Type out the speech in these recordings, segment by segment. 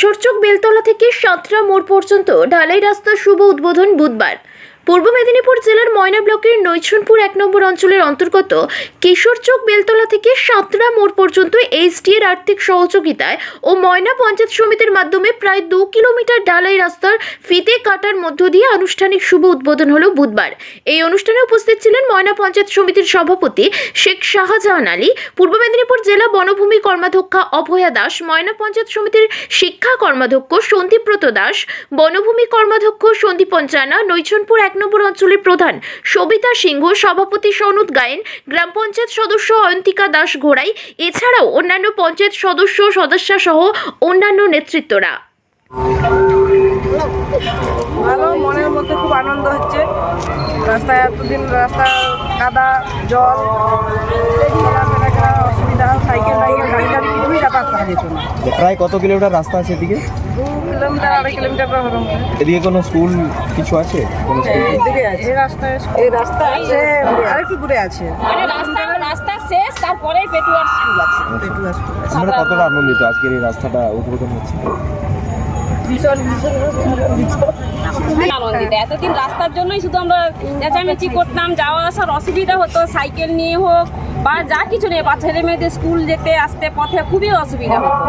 কিশোরচক বেলতলা থেকে সাতরা মোড় পর্যন্ত ঢালাই রাস্তার শুভ উদ্বোধন বুধবার। পূর্ব মেদিনীপুর জেলার ময়না ব্লকের নৈছনপুর এক নম্বর অঞ্চলের অন্তর্গত কিশোরচক বেলতলা থেকে সাতরা মোড় পর্যন্ত এইচডি এর আর্থিক সহযোগিতায় ও ময়না পঞ্চায়েত সমিতির মাধ্যমে প্রায় দু কিলোমিটার ঢালাই রাস্তার ফিতে কাটার মধ্য দিয়ে আনুষ্ঠানিক শুভ উদ্বোধন হলো বুধবার। এই অনুষ্ঠানে উপস্থিত ছিলেন ময়না পঞ্চায়েত সমিতির সভাপতি শেখ শাহজাহান আলী, পূর্ব মেদিনীপুর জেলা বনভূমি কর্মাধ্যক্ষা অভয়া দাস, ময়না পঞ্চায়েত সমিতির শিক্ষা কর্মাধ্যক্ষ সন্দীপ্রত দাস, বনভূমি কর্মাধ্যক্ষ সন্দীপন জানা, নৈছনপুর এক নম্বর অঞ্চলের প্রধান সবিতা সিংহ সভাপতি সনুদ গায়েন গ্রাম পঞ্চায়েত সদস্য অয়ন্তিকা দাস ঘোড়াই এছাড়াও অন্যান্য পঞ্চায়েত সদস্য সদস্যা সহ অন্যান্য নেতৃত্বরা। ভালো মনের মধ্যে খুব আনন্দ হচ্ছে। রাস্তায় এতদিন রাস্তা কাদা জল অসুবিধা সাইকেল টাইকেল গাড়ি টাড়ি কিছুই যাতায়াত করা যেত না। প্রায় কত কিলোমিটার রাস্তা আছে এদিকে? দু কিলোমিটার আড়াই কিলোমিটার করে হবে হয়। এদিকে কোনো স্কুল কিছু আছে? কোনো স্কুল? এই রাস্তায় এই রাস্তা আছে আরেকটু দূরে আছে। মানে রাস্তা রাস্তা শেষ তারপরেই পেটুয়ার স্কুল আছে। একটু আছে। আমরা কতটা আনন্দিত আজকের এই রাস্তাটা উদ্বোধন হচ্ছে। ভীষণ ভীষণ খুবই আনন্দিত। এতদিন রাস্তার জন্যই শুধু আমরা চেঁচামেচি করতাম যাওয়া আসার অসুবিধা হতো সাইকেল নিয়ে হোক বা যা কিছু নিয়ে বা ছেলে মেয়েদের স্কুল যেতে আসতে পথে খুবই অসুবিধা হতো।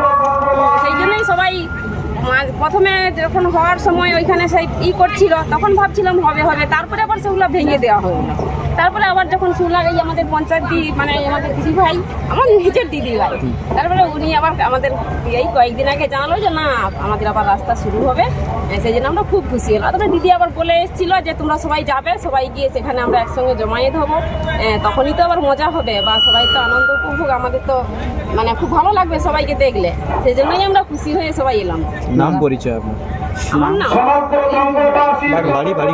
সেই জন্যই সবাই প্রথমে যখন হওয়ার সময় ওইখানে সেই ই করছিল, তখন ভাবছিলাম হবে হবে। তারপরে আবার সেগুলো ভেঙে দেওয়া হলো। তারপরে আবার যখন শুনলাম, এই আমাদের পঞ্চায়েত দি মানে আমাদের দিদি ভাই, আমার নিজের দিদি ভাই, তারপরে উনি আবার আমাদের এই কয়েকদিন আগে জানালো যে, না, আমাদের আবার রাস্তা শুরু হবে। সেই জন্য আমরা খুব খুশি হলাম। তারপরে দিদি আবার বলে এসেছিল যে, তোমরা সবাই যাবে, সবাই গিয়ে সেখানে আমরা একসঙ্গে জমায়েত হব। তখনই তো আবার মজা হবে, বা সবাই তো আনন্দ উপভোগ, আমাদের তো মানে খুব ভালো লাগবে সবাইকে দেখলে। সেই জন্যই আমরা খুশি হয়ে সবাই এলাম। নাম পরিচয় আপনার। নাম? বাড়ি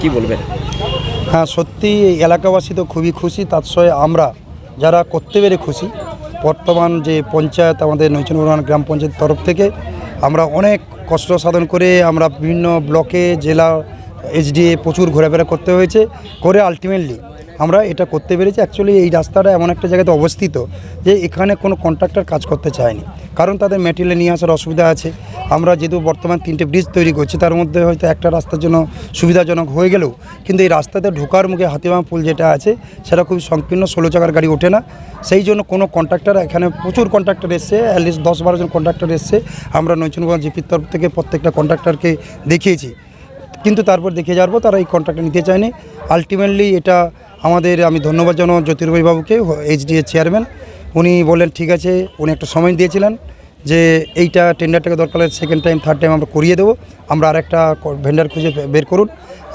কি বলবেন? হ্যাঁ সত্যি এই এলাকাবাসী তো খুবই খুশি তার সঙ্গে আমরা যারা করতে পেরে খুশি বর্তমান যে পঞ্চায়েত আমাদের নৈচনপুরান গ্রাম পঞ্চায়েত তরফ থেকে আমরা অনেক কষ্ট সাধন করে আমরা বিভিন্ন ব্লকে জেলা এইচডিএ প্রচুর ঘোরাফেরা করতে হয়েছে করে আলটিমেটলি আমরা এটা করতে পেরেছি। অ্যাকচুয়ালি এই রাস্তাটা এমন একটা জায়গাতে অবস্থিত যে এখানে কোনো কন্ট্রাক্টর কাজ করতে চায়নি। কারণ তাদের ম্যাটেরিয়াল নিয়ে আসার অসুবিধা আছে। আমরা যেহেতু বর্তমান তিনটে ব্রিজ তৈরি করছি, তার মধ্যে হয়তো একটা রাস্তার জন্য সুবিধাজনক হয়ে গেলেও, কিন্তু এই রাস্তাতে ঢোকার মুখে হাতিমা পুল যেটা আছে, সেটা খুব সংকীর্ণ, ষোলো চাকার গাড়ি ওঠে না। সেই জন্য কোনো কন্ট্রাক্টর এখানে প্রচুর কন্ট্রাক্টর এসছে অ্যাটলিস্ট দশ বারো জন কন্ট্রাক্টর এসছে। আমরা নৈচনগঞ্জ জিপির তরফ থেকে প্রত্যেকটা কন্ট্রাক্টরকে দেখিয়েছি। কিন্তু তারপর দেখে পর তারা এই কন্ট্রাক্টটা নিতে চায়নি। আলটিমেটলি এটা আমাদের আমি ধন্যবাদ জানাব জ্যোতির্ময় বাবুকে এইচডিএ চেয়ারম্যান উনি বললেন, ঠিক আছে। উনি একটা সময় দিয়েছিলেন যে এইটা টেন্ডারটাকে দরকার হলে সেকেন্ড টাইম থার্ড টাইম আমরা করিয়ে দেবো। আমরা আর একটা ভেন্ডার খুঁজে বের করুন।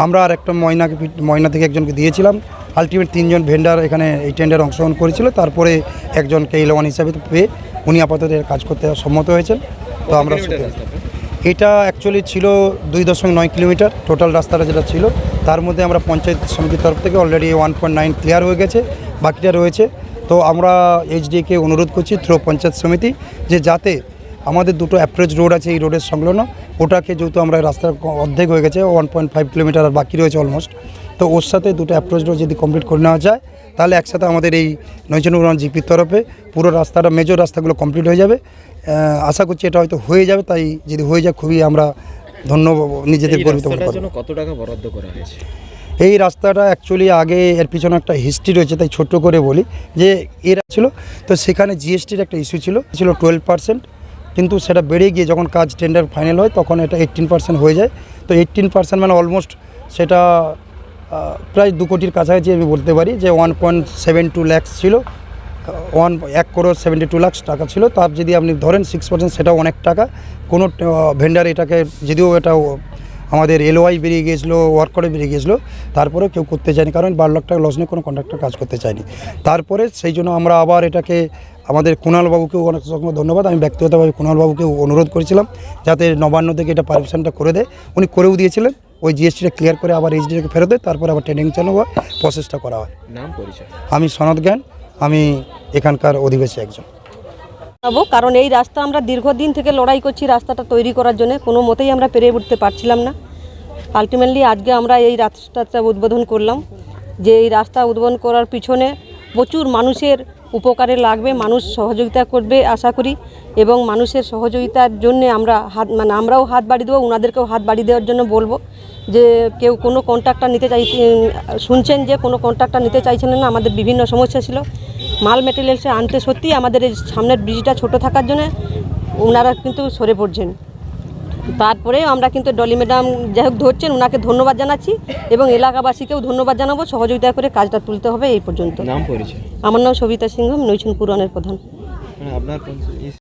আমরা আর একটা ময়নাকে ময়না থেকে একজনকে দিয়েছিলাম। আলটিমেট তিনজন ভেন্ডার এখানে এই টেন্ডার অংশগ্রহণ করেছিল। তারপরে একজনকে ইলেওয়ান হিসাবে পেয়ে উনি আপাতত কাজ করতে সম্মত হয়েছেন। তো আমরা এটা অ্যাকচুয়ালি ছিল দুই দশমিক নয় কিলোমিটার টোটাল রাস্তাটা যেটা ছিল, তার মধ্যে আমরা পঞ্চায়েত সমিতির তরফ থেকে already one point nine clear হয়ে গেছে, বাকিটা রয়েছে। তো আমরা এইচডিকে অনুরোধ করছি থ্রো পঞ্চায়েত সমিতি যে যাতে আমাদের দুটো অ্যাপ্রোচ রোড আছে এই রোডের সংলগ্ন, ওটাকে যেহেতু আমরা রাস্তার অর্ধেক হয়ে গেছে ওয়ান পয়েন্ট ফাইভ কিলোমিটার আর বাকি রয়েছে অলমোস্ট তো ওর সাথে দুটো অ্যাপ্রোচ রোড যদি কমপ্লিট করে নেওয়া যায় তাহলে একসাথে আমাদের এই নৈচনুরান জিপির তরফে পুরো রাস্তাটা মেজর রাস্তাগুলো কমপ্লিট হয়ে যাবে। আশা করছি এটা হয়তো হয়ে যাবে তাই যদি হয়ে যায় খুবই আমরা ধন্য নিজেদের গর্বিত কত টাকা বরাদ্দ করা হয়েছে? এই রাস্তাটা অ্যাকচুয়ালি আগে এর পিছনে একটা হিস্ট্রি রয়েছে তাই ছোট্ট করে বলি যে এরা ছিল তো সেখানে জিএসটির একটা ইস্যু ছিল ছিল টুয়েলভ পার্সেন্ট কিন্তু সেটা বেড়ে গিয়ে যখন কাজ টেন্ডার ফাইনাল হয় তখন এটা এইটিন পার্সেন্ট হয়ে যায়। তো এইটিন পার্সেন্ট মানে অলমোস্ট সেটা প্রায় দু কোটির কাছাকাছি আমি বলতে পারি যে one point seven two lakhs ছিল। ওয়ান এক করোড় সেভেন্টি টু লাক্স টাকা ছিল। তার যদি আপনি ধরেন সিক্স পার্সেন্ট সেটাও অনেক টাকা। কোনো ভেন্ডার এটাকে যদিও এটা আমাদের এলওয়াই বেরিয়ে গিয়েছিল ওয়ার্ক করে বেরিয়ে গিয়েছিল তারপরে কেউ করতে চায়নি, কারণ বারো লাখ টাকা লস নিয়ে কোনো কন্ট্রাক্টর কাজ করতে চায়নি। তারপরে সেই জন্য আমরা আবার এটাকে, আমাদের কুণাল বাবুকেও অনেক রকম ধন্যবাদ। আমি ব্যক্তিগতভাবে কুণাল বাবুকে অনুরোধ করেছিলাম যাতে নবান্ন থেকে এটা পারমিশনটা করে দেয়। উনি করেও দিয়েছিলেন। ওই জিএসটিটা ক্লিয়ার করে আবার এইচডিকে ফেরত দেয় তারপর আবার ট্রেনিং চালানো হয় প্রসেসটা করা হয়। নাম পরিচয়? আমি সনদ জ্ঞান আমি এখানকার অধিবাসী একজন। কারণ এই রাস্তা আমরা দীর্ঘদিন থেকে লড়াই করছি রাস্তাটা তৈরি করার জন্য কোনো মতেই আমরা পেরে উঠতে পারছিলাম না। আলটিমেটলি আজকে আমরা এই রাস্তাটা উদ্বোধন করলাম যে এই রাস্তা উদ্বোধন করার পিছনে প্রচুর মানুষের উপকারে লাগবে, মানুষ সহযোগিতা করবে আশা করি, এবং মানুষের সহযোগিতার জন্য আমরা হাত মানে আমরাও হাত বাড়িয়ে দেবো ওনাদেরকেও হাত বাড়িয়ে দেওয়ার জন্য বলব যে কেউ কোনো কন্ট্রাক্টর নিতে চাই শুনছেন যে কোনো কন্ট্রাক্টর নিতে চাইছিলেন না, আমাদের বিভিন্ন সমস্যা ছিল। মাল মেটেরিয়ালসে আনতে সত্যি আমাদের এই সামনের ব্রিজটা ছোট থাকার জন্য ওনারা কিন্তু সরে পড়ছেন। তারপরে আমরা কিন্তু ডলি ম্যাডাম যাই হোক ধরছেন ওনাকে ধন্যবাদ জানাচ্ছি এবং এলাকাবাসীকেও ধন্যবাদ জানাব। সহযোগিতা করে কাজটা তুলতে হবে এই পর্যন্ত। নাম পরিচয়? আমার নাম সবিতা সিংহ নৈছুন পুরানের প্রধান। মানে আপনার